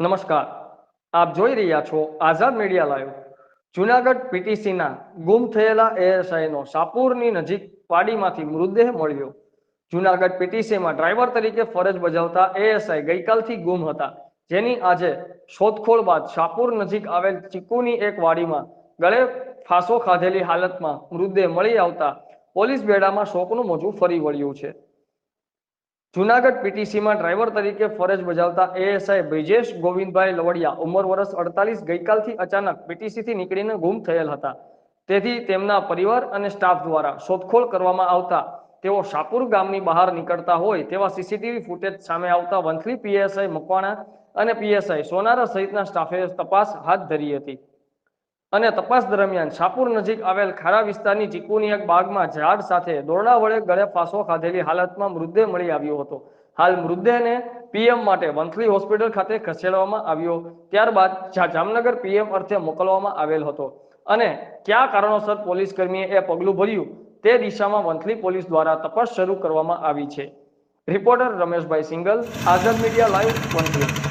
નમસ્કાર. આપ જોઈ રહ્યા છો આઝાદ મીડિયા લાઈવ. જુનાગઢ પીટીસીના ગુમ થયેલા એએસઆઈનો સાપુરની નજીક વાડીમાંથી મૃતદેહ મળ્યો. જુનાગઢ પીટીસીમાં ડ્રાઈવર તરીકે ફરજ બજાવતા એએસઆઈ ગઈકાલથી ગુમ હતા. જેની આજે શોધખોળ બાદ શાપુર નજીક આવેલ ચીકુની એક વાડીમાં ગળે ફાંસો ખાધેલી હાલતમાં મૃતદેહ મળી આવતા પોલીસ બેડામાં શોકનું મોજું ફરી વળ્યું છે. જુનાગઢ પીટીસીમાં ડ્રાઈવર તરીકે ફરજ બજાવતા એએસઆઈ બ્રિજેશ ગોવિંદભાઈ લવડિયા ઉંમર વર્ષ અડતાલીસ ગઈકાલથી અચાનક પીટીસીથી નીકળીને ગુમ થયેલ હતા. તેથી તેમના પરિવાર અને સ્ટાફ દ્વારા શોધખોળ કરવામાં આવતા તેઓ શાપુર ગામની બહાર નીકળતા હોય તેવા સીસીટીવી ફૂટેજ સામે આવતા વંથલી પીએસઆઈ મકવાણા અને પીએસઆઈ સોનારા સહિતના સ્ટાફે તપાસ હાથ ધરી હતી. અને તપાસ દરમિયાન શાપુર નજીક આવેલ ખારા વિસ્તારની ચીકુની એક બાગમાં ઝાડ સાથે દોરડા વડે ગળે ફાંસો ખાધેલી હાલતમાં મૃતદેહ મળી આવ્યો હતો. હાલ મૃતદેહને પીએમ માટે વંથલી હોસ્પિટલ ખાતે ખસેડવામાં આવ્યો, ત્યારબાદ જામનગર પીએમ અર્થે મોકલવામાં આવેલ હતો અને કયા કારણોસર પોલીસ કર્મીએ એ પગલું ભર્યું તે દિશામાં વંથલી પોલીસ દ્વારા તપાસ શરૂ કરવામાં આવી છે. Reporter Rameshbhai Singal, Azad media live Vanthali.